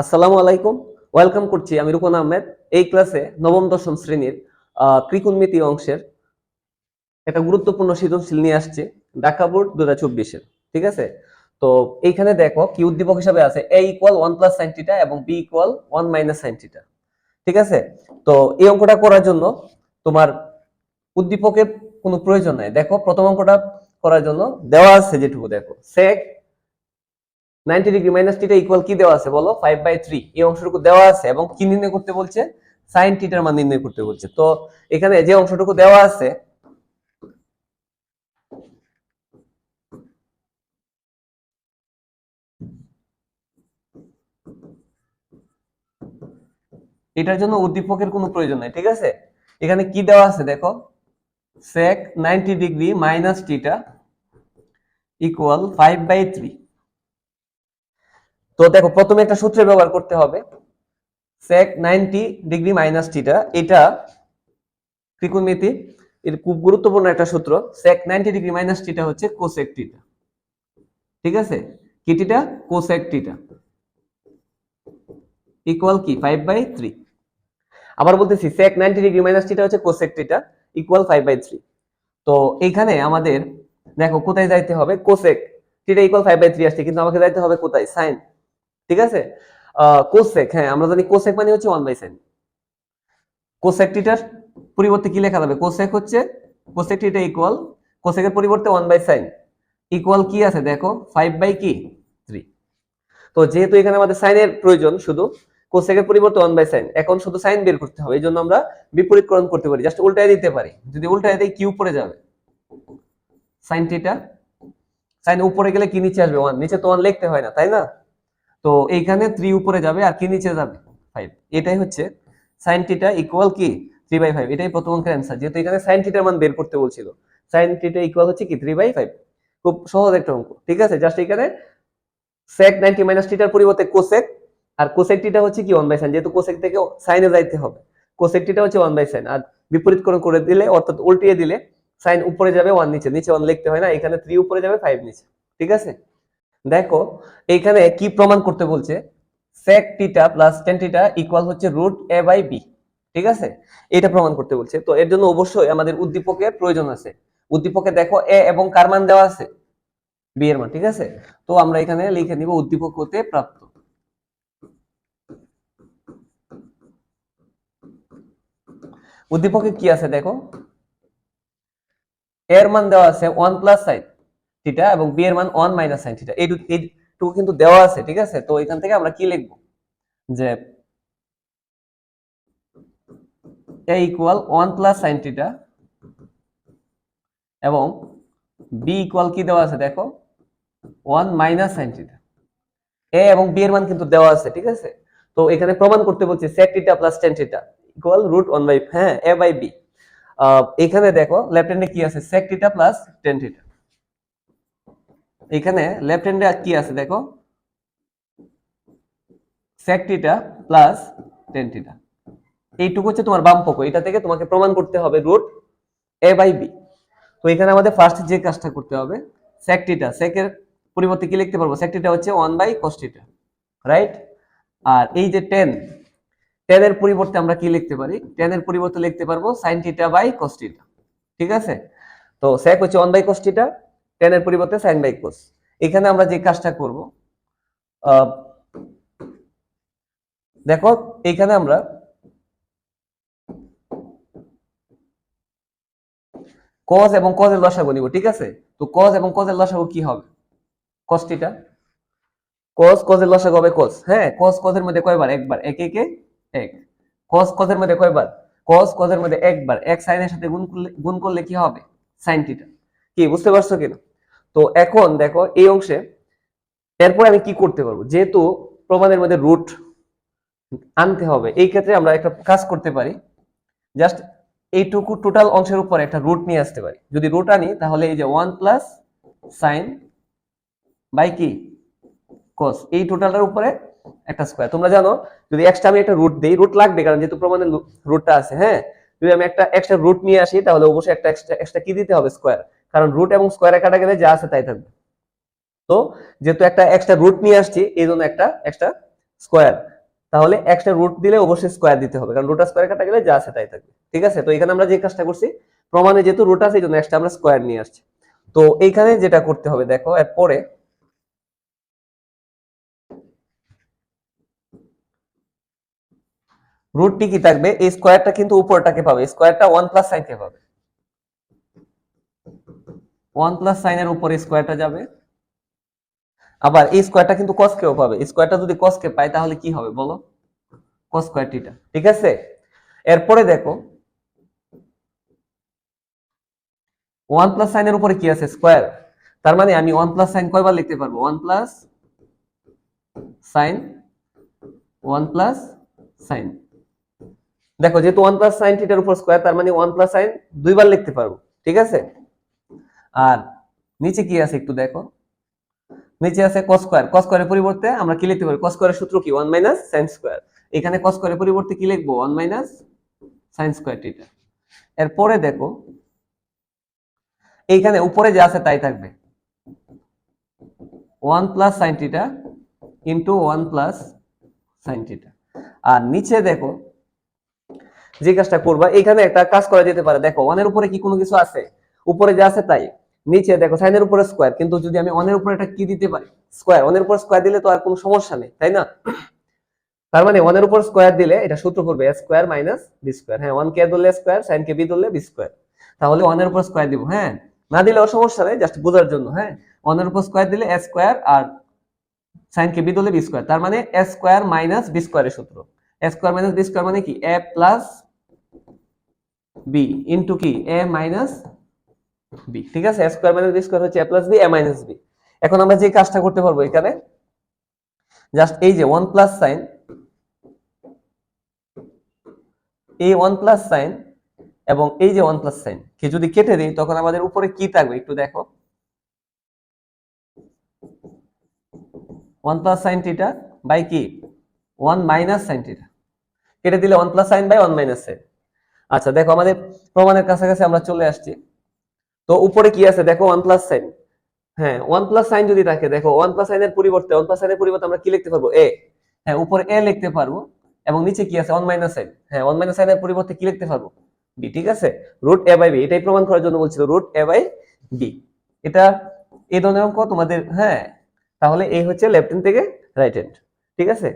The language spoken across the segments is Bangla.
আসসালামু আলাইকুম। ওয়েলকাম করছি আমি রুকন আহমেদ। এই ক্লাসে নবম, দশম শ্রেণির ত্রিকোণমিতি অংশের একটা গুরুত্বপূর্ণ সৃজনশীল নিয়ে আসছে, ঢাকা বোর্ড দু হাজার ঠিক আছে? তো এইখানে দেখো কি উদ্দীপক হিসাবে আছে A equal one plus sine theta এবং B equal one minus sine theta ঠিক আছে? তো এই অঙ্কটা করার জন্য তোমার উদ্দীপকের কোনো প্রয়োজন নাই। দেখো প্রথম অঙ্কটা করার জন্য দেওয়া আছে যেটুকু, দেখো। Sec 90 degree minus theta equal কি দেওয়া আছে বলো? 5 বাই 3 এই অংশটুকু দেওয়া আছে এবং কি নির্ণয় করতে বলছে? sin থিটার মান নির্ণয় করতে বলছে। তো এখানে যে অংশটুকু দেওয়া আছে, এটার জন্য উদ্দীপকের কোনো প্রয়োজন নাই, ঠিক আছে? এখানে কি দেওয়া আছে দেখো? sec 90 degree minus theta equal 5 by 3 তো দেখো, প্রথমে একটা সূত্র ব্যবহার করতে হবে। sec 90 ডিগ্রি মাইনাস থিটা এটা ত্রিকোণমিতি, এর খুব গুরুত্বপূর্ণ একটা সূত্র। sec 90 ডিগ্রি মাইনাস থিটা হচ্ছে cosec থিটা ঠিক আছে? কি থিটা cosec থিটা ইকুয়াল কি? 5 বাই 3 আবার বলতেছি, sec 90 ডিগ্রি মাইনাস থিটা হচ্ছে cosec থিটা ইকুয়াল 5 বাই 3 তো এইখানে আমাদের, দেখো, কোথায় যাইতে হবে? cosec থিটা ইকুয়াল 5 বাই 3 আসছে, কিন্তু আমাকে যাইতে হবে কোথায়? sin ঠিক আছে? কোসেক হ্যাঁ আমরা জানি কোসেক মানে হচ্ছে ওয়ান বাই সাইন কোসেক টিটার পরিবর্তে কি লেখা যাবে? কোসেক হচ্ছে, কোসেক টিটা ইকুয়াল কোসেকের পরিবর্তে ওয়ান বাই সাইন ইকুয়াল কি আছে দেখো? ফাইভ বাই কি? থ্রি তো যেহেতু এখানে আমাদের সাইনের প্রয়োজন শুধু, কোসেকের পরিবর্তে ওয়ান বাই সাইন এখন শুধু সাইন বের করতে হবে, এই জন্য আমরা বিপরীতকরণ করতে পারি। জাস্ট উল্টায় দিতে পারি। যদি উল্টায় দিই কি উপরে যাবে। সাইন টিটা সাইন উপরে গেলে কি নিচে আসবে? ওয়ান নিচে তো ওয়ান লিখতে হয় না, তাই না? তো এইখানে থ্রি উপরে যাবে আর কি নিচে যাবে? ফাইভ এটাই হচ্ছে সাইন টিটা ইকুয়াল কি? থ্রি বাই ফাইভ এটাই প্রথম অঙ্কের অ্যান্সার যেহেতু এখানে সাইন টিটার মান বের করতে বলছিল। সাইন টিটা ইকুয়াল হচ্ছে কি? থ্রি বাই ফাইভ খুব সহজ একটা অঙ্ক। ঠিক আছে? জাস্ট এখানে সেক নাইনটি মাইনাস টিটার পরিবর্তে কোসেক আর কোসেক টিটা হচ্ছে কি? ওয়ান বাই সাইন যেহেতু কোসেক থেকে সাইনে যাইতে হবে। কোসেক টিটা হচ্ছে ওয়ান বাই সাইন আর বিপরীতকরণ করে দিলে, অর্থাৎ উল্টিয়ে দিলে সাইন উপরে যাবে ওয়ান নিচে। নিচে ওয়ান লিখতে হয় না। এখানে থ্রি উপরে যাবে ফাইভ নিচে। ঠিক আছে? দেখো, এইখানে কি প্রমাণ করতে বলছে? sec theta plus tan theta equal হচ্ছে রুট a বাই b, ঠিক আছে? এটা প্রমাণ করতে বলছে। তো এর জন্য অবশ্যই আমাদের উদ্দীপকের প্রয়োজন আছে। উদ্দীপকে দেখো a এবং কার মান দেওয়া আছে? b এর মান, ঠিক আছে? তো আমরা এখানে লিখে নিব উদ্দীপক হতে প্রাপ্ত। উদ্দীপকে কি আছে দেখো? এর মান দেওয়া আছে 1 প্লাস সাইন থিটা এবং বি এর মান 1 মাইনাস সাইন থিটা এইটুকু কিন্তু দেওয়া আছে, ঠিক আছে? তো এখান থেকে আমরা কি লিখব? যে a equal 1 plus sine theta এবং বি ইকুয়াল কি দেওয়া আছে দেখো? 1 মাইনাস সাইন থিটা a এবং b এর মান কিন্তু দেওয়া আছে, ঠিক আছে? তো এখানে প্রমাণ করতে বলছে, sec theta plus tan theta equal root 1 by হ্যাঁ a বাই b এখানে দেখো লেফট হ্যান্ডে কি আছে? sec theta plus tan theta এখানে লেফট হ্যান্ডে কি আছে দেখো? থিটা প্লাস থিটা এইটুকু হচ্ছে তোমার বাম পক্ষ, এটা থেকে তোমাকে প্রমাণ করতে হবে রুট এ বাই বি তো এখানে আমাদের ফার্স্ট যে কাজটা করতে হবে, sec এর পরিবর্তে কি লিখতে পারব? থিটা হচ্ছে 1 বাই থিটা রাইট আর এই যে tan tan এর পরিবর্তে আমরা কি লিখতে পারি? tan এর পরিবর্তে লিখতে পারব থিটা বাই থিটা ঠিক আছে? তো sec হচ্ছে 1 বাই থিটা tan এর পরিবর্তে sin বাই cos. এখানে আমরা যে কাজটা করব দেখো, এখানে আমরা cos এবং এর লসাগু নিব, ঠিক আছে? তো cos এবং এর লসাগু কি হবে? থিটা cos cos লসাগু হবে cos হ্যাঁ cos এর মধ্যে কয়বার? একবার। এক, একে, এক cos কজের মধ্যে কয়বার? কজ কজের মধ্যে একবার। এক সাইনের সাথে গুণ করলে গুণ করলে কি হবে? sin থিটা কি, বুঝতে পারছ কিনা? তো এখন দেখো এই অংশে এরপর আমি কি করতে পারব? যেহেতু প্রমাণের মধ্যে রুট আনতে হবে, এই ক্ষেত্রে আমরা একটা কাজ করতে পারি। জাস্ট এইটুকু টোটাল অংশের উপর একটা রুট নিয়ে আসতে পারি। যদি রুট আনি, তাহলে এই যে ওয়ান প্লাস সাইন বাই কি? কস এই টোটালটার উপরে একটা স্কোয়ার তোমরা জানো, যদি এক্সট্রা আমি একটা রুট দেই রুট লাগবে কারণ যেহেতু প্রমাণের রুটটা আছে হ্যাঁ? যদি আমি একটা এক্সট্রা রুট নিয়ে আসি, তাহলে অবশ্যই একটা এক্সট্রা এক্সট্রা কি দিতে হবে? স্কোয়ার কারণ রুট এবং স্কোয়ারে কাটা গেলে যা আছে তাই থাকবে। তো যেহেতু একটা এক্সট্রা রুট নিয়ে আসছি, এই জন্য একটা এক্সট্রা স্কোয়ার তাহলে এক্সট্রা রুট দিলে অবশ্যই স্কোয়ার দিতে হবে, কারণ রুট স্কোয়ার কাটা গেলে যা আছে তাই থাকবে। ঠিক আছে? তো এখানে আমরা যে কাজটা করছি, প্রমাণে যেহেতু রুট আছে, এই জন্য এক্সট্রা আমরা স্কোয়ার নিয়ে আসছি। তো এইখানে যেটা করতে হবে, দেখো, এরপরে রুটটি কি থাকবে? এই স্কোয়ারটা কিন্তু উপরটাকে পাবে। স্কোয়ারটা ওয়ান প্লাস সাইনকে পাবে। ওয়ান প্লাস সাইনের উপরে স্কোয়ারটা যাবে। আবার এই স্কোয়ারটা কিন্তু কসকেও পাবে। স্কোয়ারটা যদি কসকে পায় তাহলে কি হবে বলো? কস স্কোয়ার টিটা ঠিক আছে? এরপরে দেখো, ওয়ান প্লাস সাইনের উপরে কি আছে? স্কোয়ার। তার মানে আমি ওয়ান প্লাস সাইন কয়বার লিখতে পারব? One plus sine, one plus sine. দেখো, যেহেতু ওয়ান প্লাস সাইন থিটার উপর স্কোয়ার, তার মানে ওয়ান প্লাস সাইন দুইবার লিখতে পারব। ঠিক আছে? আর নিচে কি আছে একটু দেখো। নিচে আছে কস স্কোয়ার কস স্কোয়ারের পরিবর্তে আমরা কি লিখতে পারি? কস স্কোয়ারের সূত্র কি? ওয়ান মাইনাস সাইন স্কোয়ার এখানে কস স্কোয়ারের পরিবর্তে কি লিখব? One minus sine square theta এরপরে দেখো, এইখানে উপরে যা আছে তাই থাকবে। One plus sine theta into one plus sine theta আর নিচে দেখো, যে কাজটা করবা এখানে একটা কাজ করা যেতে পারে। দেখো ওয়ানের উপরে কি কোনো কিছু আছে? উপরে যা আছে তাই। নিচে দেখো সাইনের উপরে স্কোয়ার কিন্তু যদি আমি ওয়ানের উপরে একটা কি দিতে পারি স্কোয়ার ওয়ানের উপর স্কোয়ার দিলে তো আর কোনো সমস্যা নেই, তাই না? তার মানে ওয়ানের উপর স্কোয়ার দিলে এটা সূত্র করবে A square minus B square হ্যাঁ ওয়ান কে ধরলে স্কোয়ার সাইন কে বি ধরলে বি স্কোয়ার তাহলে ওয়ানের উপর স্কোয়ার দিব হ্যাঁ না দিলেও সমস্যা নেই জাস্ট বোঝার জন্য হ্যাঁ ওয়ানের উপর স্কোয়ার দিলে এ স্কোয়ার আর সাইন কে বি ধরলে বি স্কোয়ার তার মানে এ স্কোয়ার মাইনাস বি স্কোয়ারের সূত্র A square minus B square মানে কি? এ প্লাস বি ইন্টু কি? এ মাইনাস বি ঠিক আছে? স্কোয়ার মাইনাস বি স্কোয়ার হচ্ছে A plus B A minus B এখন আমরা যে কাজটা করতে পারব এখানে জাস্ট এই যে ওয়ান প্লাস সাইন এই ওয়ান প্লাস সাইন এবং এই যে ওয়ান প্লাস সাইন কে যদি কেটে দিই, তখন আমাদের উপরে কি থাকবে? একটু দেখো। One plus sine theta by কি? ওয়ান মাইনাস সাইন থিটা কেটে দিলে one plus sine by one minus sine আচ্ছা দেখো আমাদের প্রমাণের কাছাকাছি আমরা চলে আসছি। তো উপরে কি আছে? দেখো ওয়ান প্লাস সাইন হ্যাঁ ওয়ান প্লাস সাইন যদি থাকে, দেখো ওয়ান প্লাস সাইনের পরিবর্তে ওয়ান প্লাস সাইনের পরিবর্তে আমরা কি লিখতে পারব? এ হ্যাঁ উপরে এ লিখতে পারব। এবং নিচে কি আছে? ওয়ান মাইনাস সাইন হ্যাঁ ওয়ান মাইনাস সাইনের পরিবর্তে কি লিখতে পারব? বি ঠিক আছে? রুট এ বাই বি এটাই প্রমাণ করার জন্য বলছিল রুট এ বাই বি এটা এই ধরনের অঙ্ক তোমাদের হ্যাঁ তাহলে এই হচ্ছে লেফট হ্যান্ড থেকে রাইট হ্যান্ড ঠিক আছে?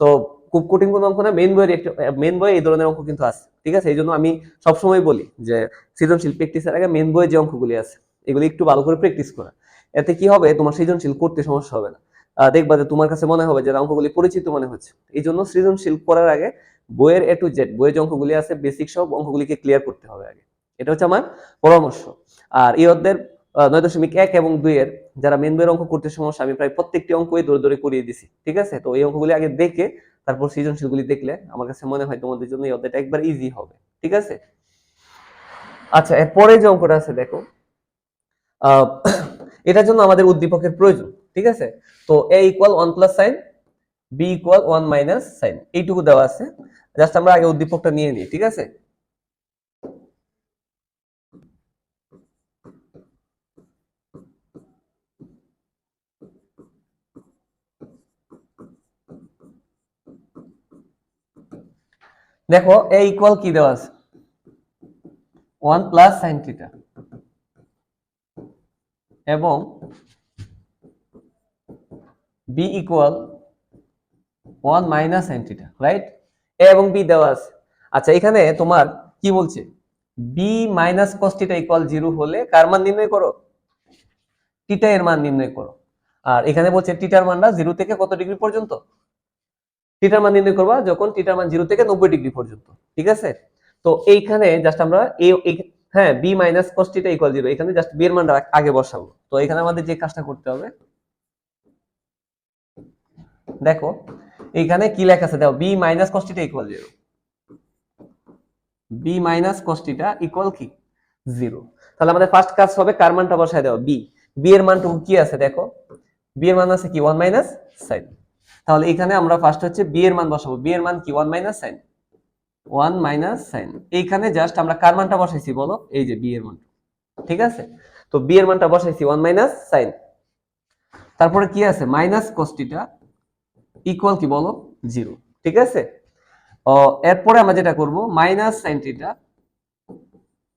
তো খুব কঠিন কোনো অঙ্ক না মেন বইয়ের একটা মেন বই এই ধরনের অঙ্ক কিন্তু আছে, ঠিক আছে? এই জন্য আমি সবসময় বলি যে সৃজনশীল প্র্যাকটিসের আগে মেন বইয়ে যে অঙ্কগুলি আছে, এগুলি একটু ভালো করে প্র্যাকটিস করা। এতে কি হবে? তোমার সৃজনশীল করতে সমস্যা হবে না। দেখবা যে তোমার কাছে মনে হবে যে অঙ্কগুলি পরিচিত মনে হচ্ছে। এই জন্য সৃজনশীল করার আগে বইয়ের এ টু জেড বইয়ের যে অঙ্কগুলি আছে বেসিক সব অঙ্কগুলিকে ক্লিয়ার করতে হবে আগে। এটা হচ্ছে আমার পরামর্শ। আর এই অধ্যায়ের নয় দশমিক এক এবং দুই এর যারা মেন বইয়ের অঙ্ক করতে সমস্যা, আমি প্রায় প্রত্যেকটি অঙ্কই দৌড়ে দৌড়ে করিয়ে দিছি, ঠিক আছে? তো এই অঙ্কগুলি আগে দেখে তারপর সৃজনশীলগুলি দেখলে আমার কাছে মনে হয় তোমাদের জন্য এই অধ্যায়টা একবার ইজি হবে। ঠিক আছে? আচ্ছা এরপরে যে অঙ্কটা আছে দেখো এটার জন্য আমাদের উদ্দীপকের প্রয়োজন, ঠিক আছে? তো A equal one plus sine B equal one minus sine এইটুকু দেওয়া আছে। জাস্ট আমরা আগে উদ্দীপকটা নিয়ে নিই, ঠিক আছে? দেখো এ ইকুয়াল কি দেওয়া আছে? ওয়ান প্লাস সাইন থিটা এবং B equal one minus sine theta right A এবং বি দেওয়া আছে। আচ্ছা এখানে তোমার কি বলছে? B minus cos equal zero হলে কার মান নির্ণয় করো? টিটা এর মান নির্ণয় করো। আর এখানে বলছে টিটার মানটা জিরো থেকে কত ডিগ্রি পর্যন্ত? টিটার মান নির্ণয় করবা যখন টিটার মান জিরো থেকে নব্বই ডিগ্রি পর্যন্ত, ঠিক আছে? তো এইখানে জাস্ট আমরা হ্যাঁ B minus cos theta equal zero এখানে জাস্ট বি এর মানটা আগে বসাবো। তো এখানে আমাদের যে কাজটা করতে হবে, দেখো, এখানে কি লেখা আছে? দেখো B minus cos equal zero B minus cos equal কি? জিরো তাহলে আমাদের ফার্স্ট কাজ হবে কার মানটা বসায় দেওয়া? বি বি এর মানটুকু কি আছে? দেখো বি এর মান আছে কি? ওয়ান মাইনাস সাইন তাহলে এখানে আমরা ফার্স্ট হচ্ছে বি এর মান বসাবো। বি এর মান কি? One minus sine one minus sine এইখানে জাস্ট আমরা কার মানটা বসাইছি বলো? এই যে বি এর মান ঠিক আছে? তো বি এর মানটা বসাইছি ওয়ান মাইনাস সাইন তারপরে কি আছে? মাইনাস কস্টিটা ইকুয়াল কি বলো? জিরো ঠিক আছে? এরপরে আমরা যেটা করব minus sine theta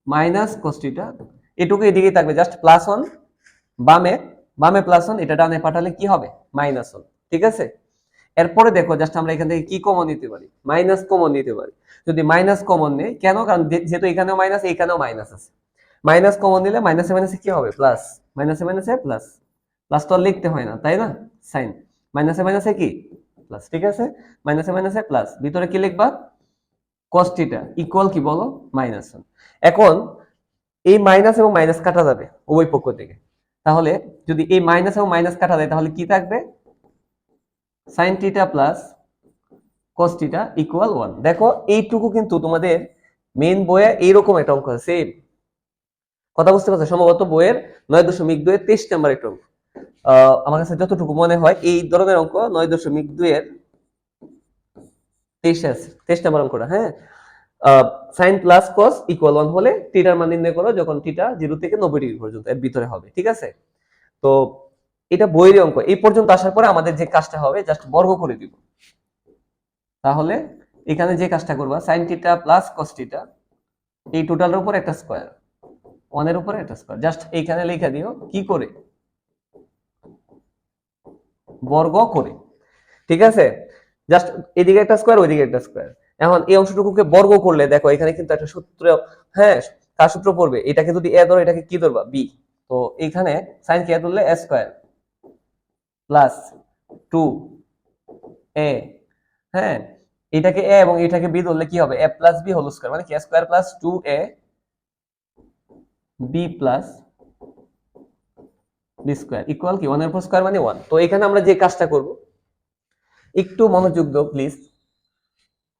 minus theta এটুকু এদিকে থাকবে। জাস্ট প্লাস ওয়ান বামে বামে প্লাস ওয়ান এটা ডানে পাঠালে কি হবে? মাইনাস ওয়ান ঠিক আছে? এরপরে দেখো জাস্ট আমরা এখান থেকে কি কমন নিতে পারি? মাইনাস কমন নিতে পারি। যদি মাইনাস কমন নেই, কেন? কারণ যেহেতু এখানেও মাইনাস এখানেও মাইনাস আছে। মাইনাস কমন নিলে মাইনাসে মাইনাসে কি হবে? প্লাস মাইনাসে মাইনাসে প্লাস প্লাস তো আর লিখতে হয় না, তাই না? সাইন মাইনাসে মাইনাসে কি? প্লাস ঠিক আছে? মাইনাসে মাইনাসে প্লাস ভিতরে কি লিখবা? থিটা ইকুয়াল কি বলো? মাইনাস ওয়ান এখন, এই মাইনাস এবং মাইনাস কাটা যাবে উভয় পক্ষ থেকে। তাহলে যদি এই মাইনাস এবং মাইনাস কাটা যায় তাহলে কি থাকবে? Sine theta plus cos theta equal one দেখো, এইটুকু কিন্তু তোমাদের মেইন বইয়ে এইরকম একটা অঙ্ক আছে কথা বুঝতে পারছ? সম্ভবত বইয়ের নয় দশমিক দুয়ের তেইশ নাম্বার একটা অঙ্ক। আমার কাছে যতটুকু মনে হয়, এই ধরনের অঙ্ক নয় দশমিক দুয়ের তেইশে আছে, তেইশ নাম্বার অঙ্কটা হ্যাঁ? Sine plus cos equal one হলে টিটার মান নির্ণয় করো যখন টিটা জিরো থেকে নব্বই ডিগ্রি পর্যন্ত এর ভিতরে হবে, ঠিক আছে? তো এটা বইয়ের অঙ্ক। এই পর্যন্ত আসার পরে আমাদের যে কাজটা হবে জাস্ট বর্গ করে দিব। তাহলে এখানে যে কাজটা করবা সাইন টিটা প্লাস কস টিটা এই টোটালের উপর একটা স্কোয়ার ওয়ানের উপরে একটা স্কোয়ার জাস্ট এইখানে লেখা দিও, কি করে? বর্গ করে। ঠিক আছে? জাস্ট এদিকে একটা স্কোয়ার ওইদিকে একটা স্কোয়ার এখন এই অংশটুকুকে বর্গ করলে, দেখো এখানে কিন্তু একটা সূত্র হ্যাঁ কার সূত্র পড়বে? এটাকে যদি এ ধরো, এটাকে কি ধরবা? বি তো এইখানে সাইন কে ধরলে A square plus two A হ্যাঁ? এটাকে এ এবং এটাকে বি ধরলে কি হবে? A plus B whole square মানে কি? Square plus two A B plus B square equal কি? ওয়ানের উপর স্কোয়ার মানে ওয়ান তো এখানে আমরা যে কাজটা করব, একটু মনোযোগ দাও প্লিজ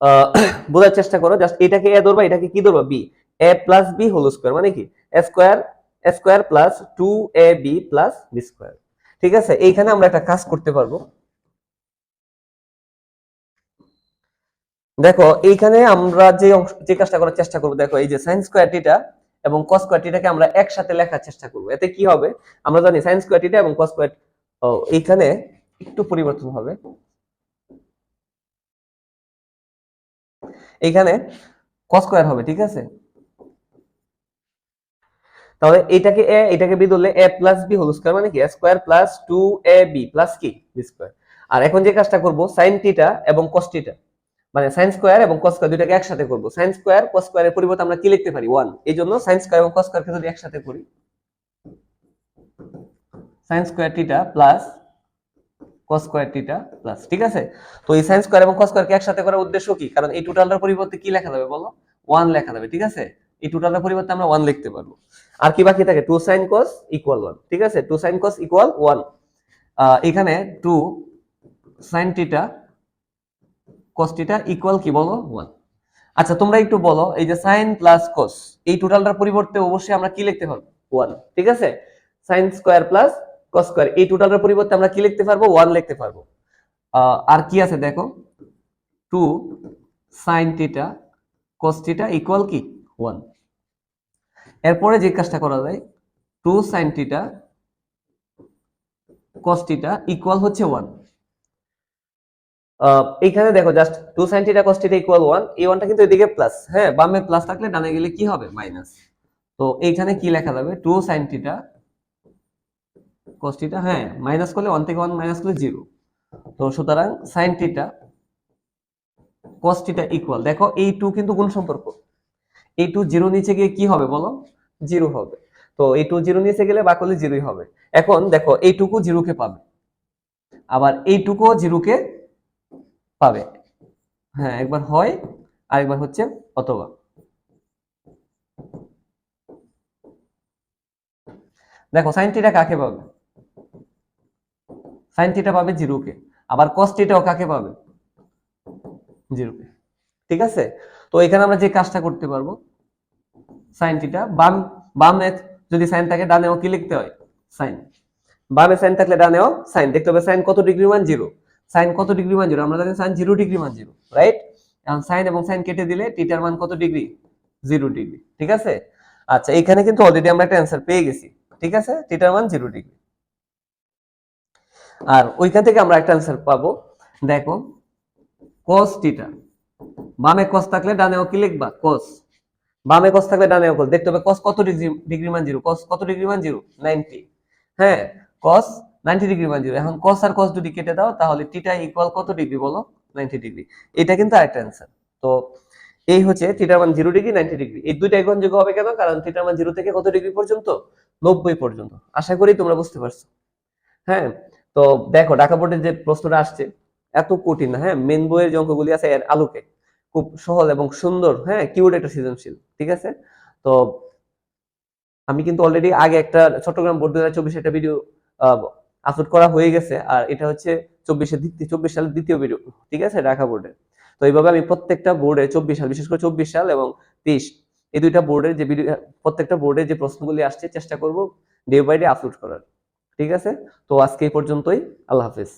বোঝার চেষ্টা করো জাস্ট এটাকে এ ধরবা, এটাকে কি ধরবা? B A plus B whole square মানে কি? Square square plus two A B plus B square ঠিক আছে? এইখানে আমরা একটা কাজ করতে পারব। দেখো, এইখানে আমরা যে যে কাজটা করার চেষ্টা করব, দেখো, এই যে সাইন স্কোয়ার টিটা এবং কস স্কোয়ার আমরা একসাথে লেখার চেষ্টা করব। এতে কি হবে? আমরা জানি সাইন স্কোয়ার এবং কস স্কোয়ার এইখানে একটু পরিবর্তন হবে। এইখানে কস স্কোয়ার হবে, ঠিক আছে? তাহলে এটাকে এ, এটাকে বি ধরলে A plus B whole square মানে কি? A square plus two A B plus কি? বি স্কোয়ার আর এখন যে কাজটা করব সাইন টিটা এবং কস টিটা মানে সাইন স্কোয়ার এবং কস স্কোয়ার দুটাকে একসাথে করব। সাইন স্কোয়ার কস স্কোয়ারের পরিবর্তে আমরা কি লিখতে পারি? ওয়ান এই জন্য সাইন স্কোয়ার এবং কস স্কোয়ারকে যদি একসাথে করি sine square theta plus cos square theta plus ঠিক আছে? তো এই সাইন স্কোয়ার এবং কস স্কোয়ারকে একসাথে করার উদ্দেশ্য কি? কারণ এই টোটালটার পরিবর্তে কি লেখা যাবে বলো? ওয়ান লেখা যাবে, ঠিক আছে? এই টোটালটার পরিবর্তে আমরা ওয়ান লিখতে পারব। আর কি বাকি থাকে? Two sine cos equal one ঠিক আছে? Two sine cos equal one এখানে two sine theta cos theta equal কি বলো? ওয়ান আচ্ছা তোমরা একটু বলো, এই যে সাইন প্লাস কস এই টোটালটার পরিবর্তে অবশ্যই আমরা কি লিখতে পারব? ওয়ান ঠিক আছে? Sine square plus cos square এই টোটালটার পরিবর্তে আমরা কি লিখতে পারব? ওয়ান লিখতে পারব। আর কি আছে দেখো? Two sine theta cos theta equal কি? ওয়ান এরপরে যে কাজটা করা যায় two sine theta cos theta equal হচ্ছে ওয়ান এইখানে দেখো just two sine theta cos theta equal one এই ওয়ানটা কিন্তু এদিকে প্লাস হ্যাঁ বামে প্লাস থাকলে ডানে গেলে কি হবে? মাইনাস তো এইখানে কি লেখা যাবে? টু সাইন টিটা কস টিটা হ্যাঁ মাইনাস করলে ওয়ান থেকে ওয়ান মাইনাস করলে জিরো তো সুতরাং sine theta cos theta equal দেখো, এই টু কিন্তু গুণ সম্পর্ক এই টু জিরো নিচে গিয়ে কি হবে বলো? জিরো হবে। তো এই টু জিরো নিচে গেলে বাকলে জিরোই হবে। এখন দেখো এইটুকু জিরোকে পাবে। আবার এইটুকুও জিরোকে পাবে। হ্যাঁ একবার হয় আর একবার হচ্ছে অথবা। দেখো সাইন কাকে পাবে? সাইন টিটা পাবে জিরোকে আবার কস টিটাও কাকে পাবে? জিরোকে ঠিক আছে? তো এখানে আমরা যে কাজটা করতে পারব সাইন টিটা বাম, বামে যদি সাইন থাকে ডানেও কি লিখতে হয়? সাইন বামে সাইন থাকলে ডানেও সাইন দেখতে হবে সাইন কত ডিগ্রি মান? জিরো সাইন কত ডিগ্রি মান? জিরো আমরা জানি সাইন জিরো ডিগ্রি মান জিরো রাইট এখন সাইন এবং সাইন কেটে দিলে টিটার মান কত ডিগ্রি? জিরো ডিগ্রি, ঠিক আছে? আচ্ছা এখানে কিন্তু অলরেডি আমরা একটা অ্যান্সার পেয়ে গেছি, ঠিক আছে? টিটার মান জিরো ডিগ্রি। আর ওইখান থেকে আমরা একটা অ্যান্সার পাবো, দেখো কস টিটা বামে কস থাকলে ডানেও কি লিখবা? কস বামে কস থাকলে ডানেও কস দেখতে হবে কস কত ডিগ্রি ডিগ্রি মান জিরো কস কত ডিগ্রি মান জিরো নাইনটি হ্যাঁ কস নাইনটি ডিগ্রি মান জিরো এখন কস আর কস যদি কেটে দাও, তাহলে টিটা ইকুয়াল কত ডিগ্রি বলো? নাইনটি ডিগ্রি এটা কিন্তু আরেকটা অ্যান্সার তো এই হচ্ছে থিটার মান জিরো ডিগ্রি নাইনটি ডিগ্রি এই দুইটা গ্রহণযোগ্য হবে কেন? কারণ থিটার মান জিরো থেকে কত ডিগ্রি পর্যন্ত? নব্বই পর্যন্ত। আশা করি তোমরা বুঝতে পারছ। হ্যাঁ তো দেখো, ঢাকা বোর্ডের যে প্রশ্নটা আসছে, এত কঠিন না। হ্যাঁ মেন বইয়ের যে অঙ্কগুলি আছে, এর আলোকে। খুব সহজ এবং সুন্দর হ্যাঁ কিউট একটা সৃজনশীল, ঠিক আছে? তো আমি কিন্তু অলরেডি আগে একটা চট্টগ্রাম বোর্ড দু হাজার একটা ভিডিও আপলোড করা হয়ে গেছে, আর এটা হচ্ছে চব্বিশের দ্বিতীয় চব্বিশ সালের দ্বিতীয় ভিডিও ঠিক আছে, ঢাকা বোর্ডের তো এইভাবে আমি প্রত্যেকটা বোর্ডে চব্বিশ সাল, বিশেষ করে চব্বিশ সাল এবং তেইশ এই দুইটা বোর্ডের যে ভিডিও প্রত্যেকটা বোর্ডে যে প্রশ্নগুলি আসছে, চেষ্টা করব ডে বাই ডে আপলোড করার, ঠিক আছে? তো আজকে এই পর্যন্তই, আল্লাহ হাফিজ।